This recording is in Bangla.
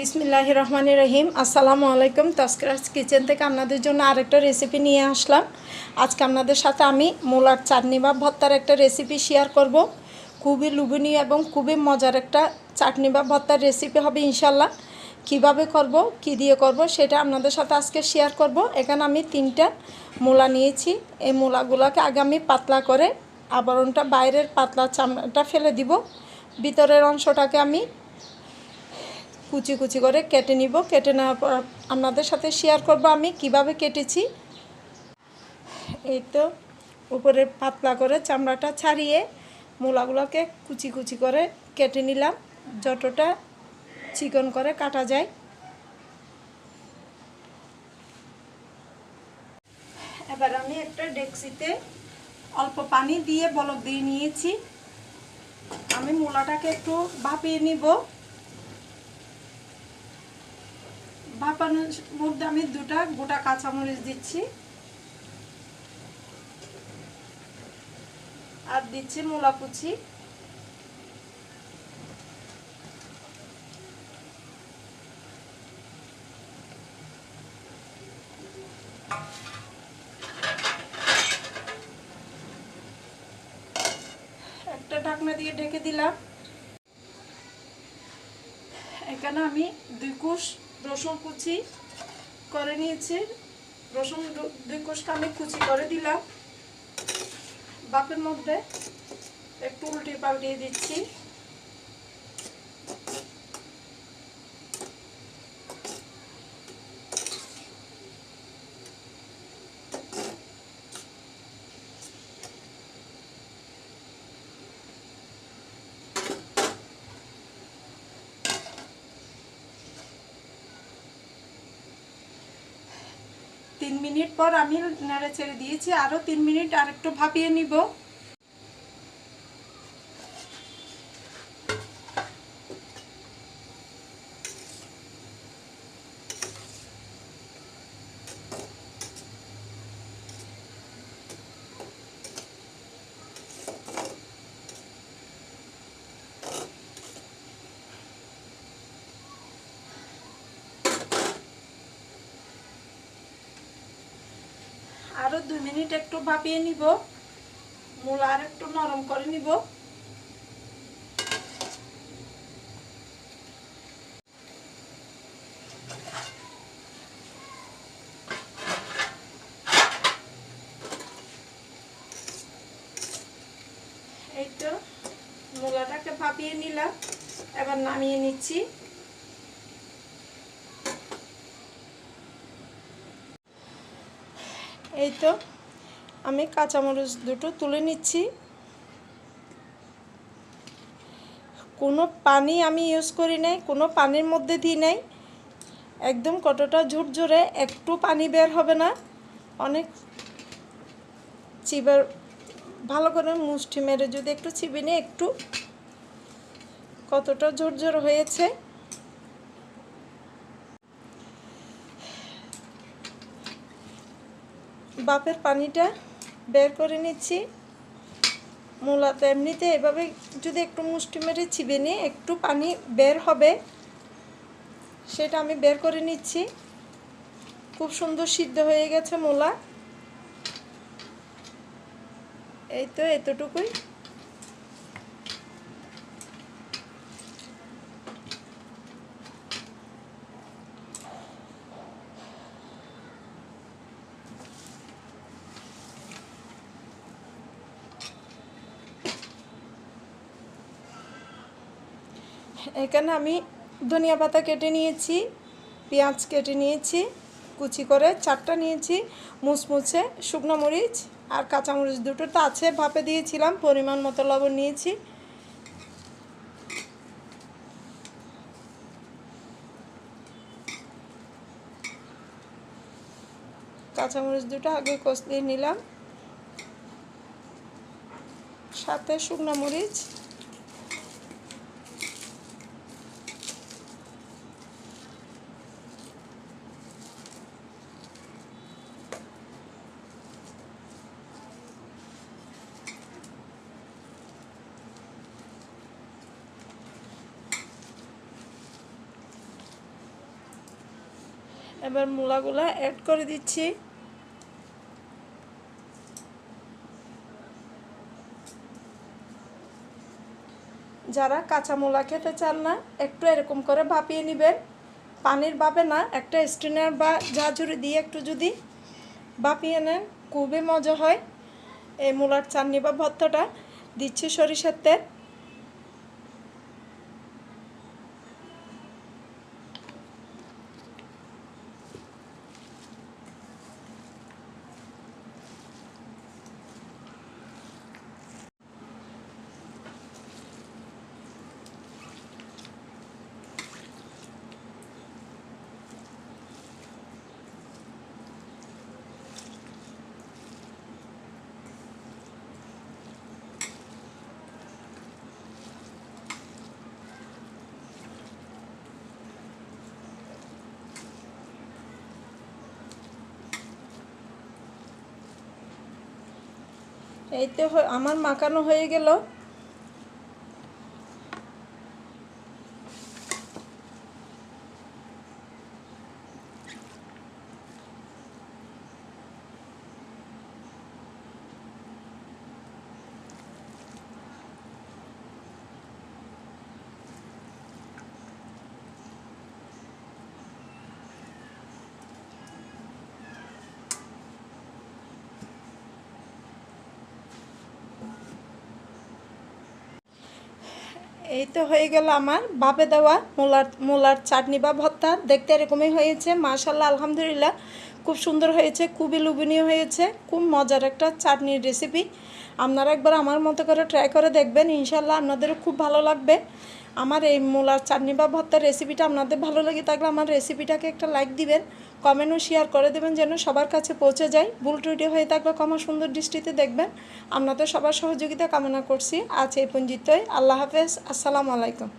বিসমিল্লাহ রহমান রহিম। আসসালামু আলাইকুম। তস্করাজ কিচেন থেকে আপনাদের জন্য আরেকটা রেসিপি নিয়ে আসলাম। আজকে আপনাদের সাথে আমি মোলার চাটনি বা ভর্তার একটা রেসিপি শেয়ার করব। খুবই লুবনীয় এবং খুবই মজার একটা চাটনি বা ভর্তার রেসিপি হবে ইনশাল্লাহ কীভাবে করব, কি দিয়ে করব, সেটা আপনাদের সাথে আজকে শেয়ার করব। এখানে আমি তিনটা মূলা নিয়েছি। এই মূলাগুলোকে আগে আমি পাতলা করে আবরণটা বাইরের পাতলা চামড়াটা ফেলে দিব। ভিতরের অংশটাকে আমি কুচি কুচি করে কেটে নিব। কেটে নেওয়ার পর আপনাদের সাথে শেয়ার করব আমি কীভাবে কেটেছি। এই তো উপরে পাতলা করে চামড়াটা ছাড়িয়ে মূলাগুলোকে কুচি কুচি করে কেটে নিলাম। যতটা চিকন করে কাটা যায়। এবার আমি একটা ডেক্সিতে অল্প পানি দিয়ে বলক দিয়ে নিয়েছি। আমি মূলাটাকে একটু ভাপিয়ে নিব। ভাপানোর মধ্যে আমি দুটা গোটা কাঁচামরিচ দিচ্ছি। আর দিচ্ছি মূলা কুচি। একটা ঢাকনা দিয়ে ঢেকে দিলাম। এখানে আমি দুই কুশ রসুন কুচি করে নিয়েছি। রসুন দুই কোষটা আমি কুচি করে দিলাম। বাপের মধ্যে একটু উল্টে পাল্টিয়ে দিচ্ছি। তিন মিনিট পর আমি নেড়ে ছেড়ে দিয়েছি আরও তিন মিনিট আর একটু ভাপিয়ে নিব। আরও দুই মিনিট একটু ভাপিয়ে নিব। মূল আর একটু নরম করে নিব। এই তো মূলাটাকে ভাপিয়ে নিলাম। এবার নামিয়ে নিচ্ছি। এই তো, আমি কাঁচামরিচ দুটো তুলে নিচ্ছি। কোনো পানি আমি ইউজ করি নাই, কোনো পানির মধ্যে দিই নাই। একদম কতটা ঝুরঝুরে, একটু পানি বের হবে না। অনেক চিবার, ভালো করে মুষ্টি মেরে যদি একটু চিবি নিয়ে একটু কতটা ঝুরঝুর হয়েছে। বাপের পানিটা বের করে নিচ্ছি। মূলাতে এমনিতে এভাবে যদি একটু মুষ্টি মেরে ছিবে নিয়ে একটু পানি বের হবে, সেটা আমি বের করে নিচ্ছি। খুব সুন্দর সিদ্ধ হয়ে গেছে মূলা। এই তো এতটুকুই। এখানে আমি ধনিয়া পাতা কেটে নিয়েছি, পেঁয়াজ কেটে নিয়েছি, কুচি করে চারটা নিয়েছি মুচমুচে শুকনো মরিচ আর কাঁচামরিচ দুটো। তো আছে, ভাপে দিয়েছিলাম, পরিমাণ মতো লবণ নিয়েছি। কাঁচামরিচ দুটো আগে কষলিয়ে নিলাম। সাথে শুকনো মরিচ এবার মূলাগুলো অ্যাড করে দিচ্ছি। যারা কাঁচা মূলা খেতে চান না, একটু এরকম করে ভাপিয়ে নেবেন। পানির ভাপে না, একটা স্ট্রেনার বা ঝাঁঝুরি দিয়ে একটু যদি ভাপিয়ে নেন, খুবই মজা হয়। এই মূলার চাটনি বা ভর্তাটা দিচ্ছি সরিষার তেল। এই তো আমার মাখানো হয়ে গেল। এই তো হয়ে গেল আমার বাপে দেওয়া মোলার মোলার চাটনি বা ভর্তা দেখতে এরকমই হয়েছে মাশাল্লাহ আলহামদুলিল্লাহ। খুব সুন্দর হয়েছে, খুবই লোভনীয় হয়েছে, খুব মজার একটা চাটনির রেসিপি আপনারা একবার আমার মতো করে ট্রাই করে দেখবেন ইনশাল্লাহ আপনাদেরও খুব ভালো লাগবে। আমার এই মোলার চাটনি বা ভর্তার রেসিপিটা আপনাদের ভালো লাগে থাকলে আমার রেসিপিটাকে একটা লাইক দিবেন কমেন্টও শেয়ার করে দেবেন যেন সবার কাছে পৌঁছে যায় ভুল টুইটে হয়ে থাকলে কমা সুন্দর দৃষ্টিতে দেখবেন। আপনাদের সবার সহযোগিতা কামনা করছি। আজ এই পঞ্জিতই আল্লাহ হাফেজ। আসসালামু আলাইকুম।